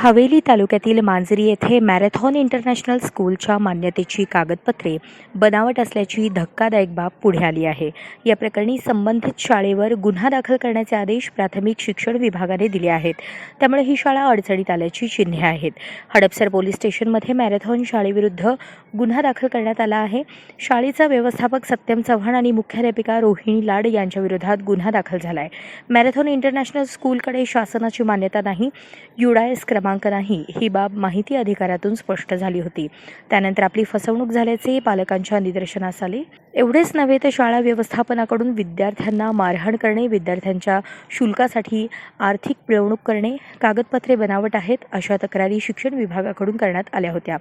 हवेली तालुक्यातील मांजरी येथे marathon international स्कूलच्या मान्यतेची कागदपत्रे बनावट असल्याची धक्कादायक बाब पुढे आली आहे. या प्रकरणी संबंधित शाळेवर गुन्हा दाखल करण्याचे आदेश प्राथमिक शिक्षण विभागाने दिले आहेत. त्यामुळे ही शाळा अडचणीत आल्याची चिन्हे आहेत. हडपसर पोलीस स्टेशनमध्ये मॅरेथॉन शाळेविरुद्ध गुन्हा दाखल करण्यात आला आहे. शाळेचा व्यवस्थापक सत्यम चव्हाण आणि मुख्याध्यापिका रोहिणी लाड यांच्या विरोधात गुन्हा दाखल झाला आहे मॅरेथॉन इंटरनॅशनल स्कूलकडे शासनाची मान्यता नाही. युडायस क्रमांक नाही ही बाब माहिती अधिकारातून स्पष्ट झाली होती. त्यानंतर आपली फसवणूक झाल्याचे पालकांच्या निदर्शनास आले. एवढेच नव्हे तर शाळा व्यवस्थापनाकडून विद्यार्थ्यांना मारहाण करणे विद्यार्थ्यांच्या शुल्कासाठी आर्थिक पिळवणूक करणे कागदपत्रे बनावट आहेत अशा तक्रारी शिक्षण विभागाकडून करण्यात आल्या होत्या.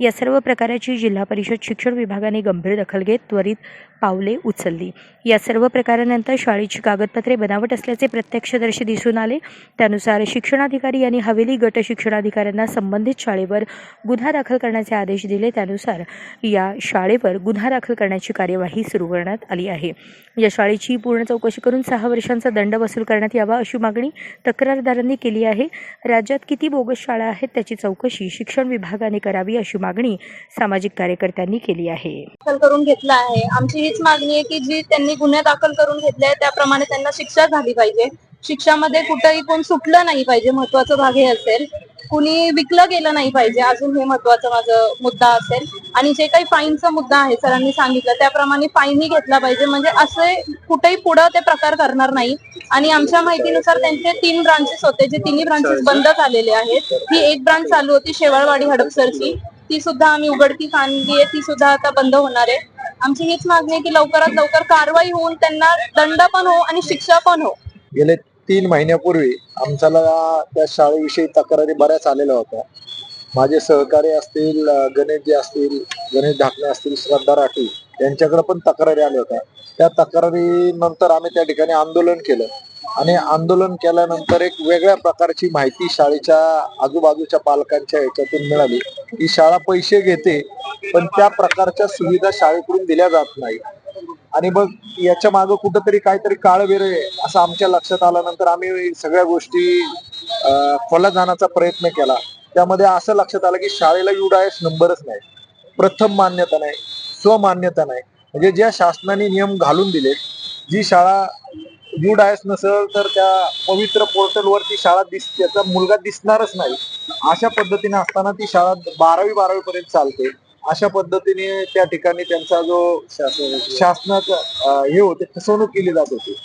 या सर्व प्रकाराची जिल्हा परिषद शिक्षण विभागाने गंभीर दखल घेत त्वरित पावले उचलली. या सर्व प्रकारानंतर शाळेची कागदपत्रे बनावट असल्याचे प्रत्यक्षदर्शी दिसून आले. त्यानुसार शिक्षणाधिकारी यांनी हवेली गट शिक्षणाधिकाऱ्यांना संबंधित शाळेवर गुन्हा दाखल करण्याचे आदेश दिले. त्यानुसार या शाळेवर गुन्हा दाखल करण्याची कार्यवाही सुरू करण्यात आली आहे. या शाळेची पूर्ण चौकशी करून सहा वर्षांचा दंड वसूल करण्यात यावा अशी मागणी तक्रारदारांनी केली आहे. राज्यात किती बोगस शाळा आहेत त्याची चौकशी शिक्षण विभागाने करावी अशी मागणी सामाजिक कार्यकर्त्यांनी केली आहे. करून घेतला आहे. आमची हीच मागणी आहे की जी त्यांनी गुन्हे दाखल करून घेतले आहे त्याप्रमाणे त्यांना शिक्षा झाली पाहिजे. शिक्षामध्ये कुठंही कोण सुटलं नाही पाहिजे महत्त्वाचा भाग हे असेल. कुणी विकलं गेलं नाही पाहिजे अजून हे महत्वाचं माझं मुद्दा असेल. आणि जे काही फाईनचा मुद्दा आहे सरांनी सांगितलं त्याप्रमाणे फाईनही घेतला पाहिजे. म्हणजे असे कुठेही पुढं ते प्रकार करणार नाही. आणि आमच्या माहितीनुसार त्यांचे तीन ब्रांचेस होते जे तिन्ही ब्रांचेस बंद झालेले आहेत. ही एक ब्रांच चालू होती शेवाळवाडी हडपसरची. ती सुद्धा आम्ही उघडकीस आणली आहे ती सुद्धा आता बंद होणार आहे. आमची हीच मागणी आहे की लवकरात लवकर कारवाई होऊन त्यांना दंड पण हो आणि शिक्षा पण हो. गेले तीन महिन्यापूर्वी आमच्याला त्या शाळेविषयी तक्रारी बऱ्याच आलेल्या होत्या. माझे सहकारी असतील गणेशजी असतील गणेश ढाकणे असतील श्रद्धा राठी यांच्याकडे पण तक्रारी आल्या होत्या. त्या तक्रारी नंतर आम्ही त्या ठिकाणी आंदोलन केलं. आणि आंदोलन केल्यानंतर एक वेगळ्या प्रकारची माहिती शाळेच्या आजूबाजूच्या पालकांच्या ह्याच्यातून मिळाली. की शाळा पैसे घेते पण त्या प्रकारच्या सुविधा शाळेकडून दिल्या जात नाही. आणि मग याच्या मागे कुठंतरी काहीतरी काळबेर आहे असं आमच्या लक्षात आल्यानंतर आम्ही सगळ्या गोष्टी खोला जाण्याचा प्रयत्न केला. त्यामध्ये असं लक्षात आलं की शाळेला युडायस नंबरच नाही. प्रथम मान्यता नाही स्वमान्यता नाही. म्हणजे ज्या शासनाने नियम घालून दिले जी शाळा युडाएस नसेल तर त्या पवित्र पोर्टलवर ती शाळा दिस त्याचा मुलगा दिसणारच नाही. अशा पद्धतीने असताना ती शाळा बारावी बारावी पर्यंत चालते. अशा पद्धतीने त्या ठिकाणी त्यांचा जो शासनाचा हे होते फसवणूक केली जात होती.